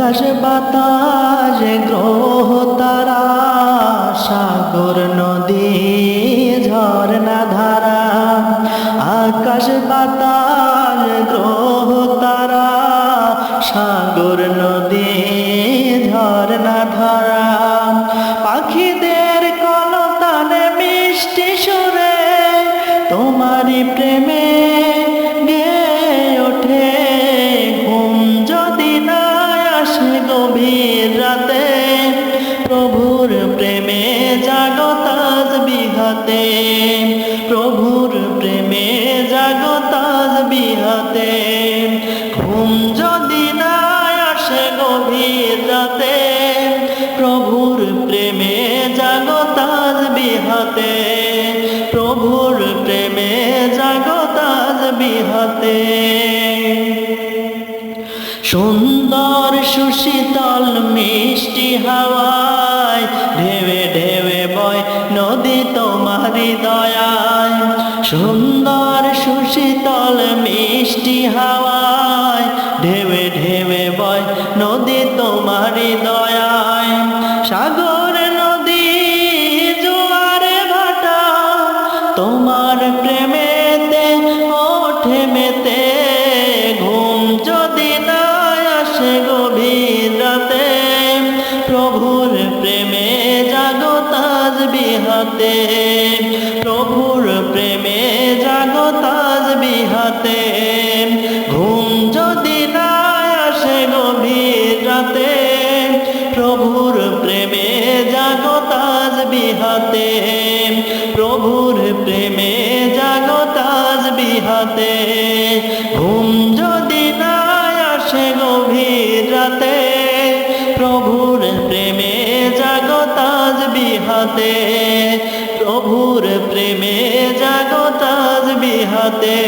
আকাশ বাতাস গ্রহ তারা, সাগর, নদী, ঝর্ণা ধারা। আকাশ বাতাস গ্রহ তারা, সাগর, নদী, ঝর্ণা ধারা। পাখিদের কলতানে মিষ্টি সুরে, তোমারই প্রেমে আসে গভীর রাতে। প্রভুর প্রেমে জাগতাজ বিহাতে। প্রভুর প্রেমে জাগতাজ বিহাতে। ঘুম যদি না আসে গভীর রাতে। প্রভুর প্রেমে জাগতাজ বিহাতে। প্রভুর প্রেমে জাগতাজ বিহাতে। সুন্দর সুশীতল মিষ্টি হাওয়ায় ঢেবে ঢেবে বয় নদী তোমারি দয়ায় সুন্দর সুশীতল মিষ্টি হাওয়ায় ঢেবে ঢেবে বয় নদী তোমারি দয়ায় সাগর নদী, জোয়ারে ভাটা, তোমার প্রেমেতে, ওঠে মেতে, ঘুম যদি না আসে গভীর রাতে প্রভুর প্রেমে জাগতাজ বিহাতে প্রভুর প্রেমে জাগতাজ বিহাতে ঘুম যদি না আসে গভীর রাতে, প্রভুর প্রেমে জাগতাজ বিহাতে প্রভুর প্রেমে জাগতাজ বিহাতে প্রভুর প্রেমে জাগতাজ বিহাতে প্রভুর প্রেমে জাগতাজ বিহাতে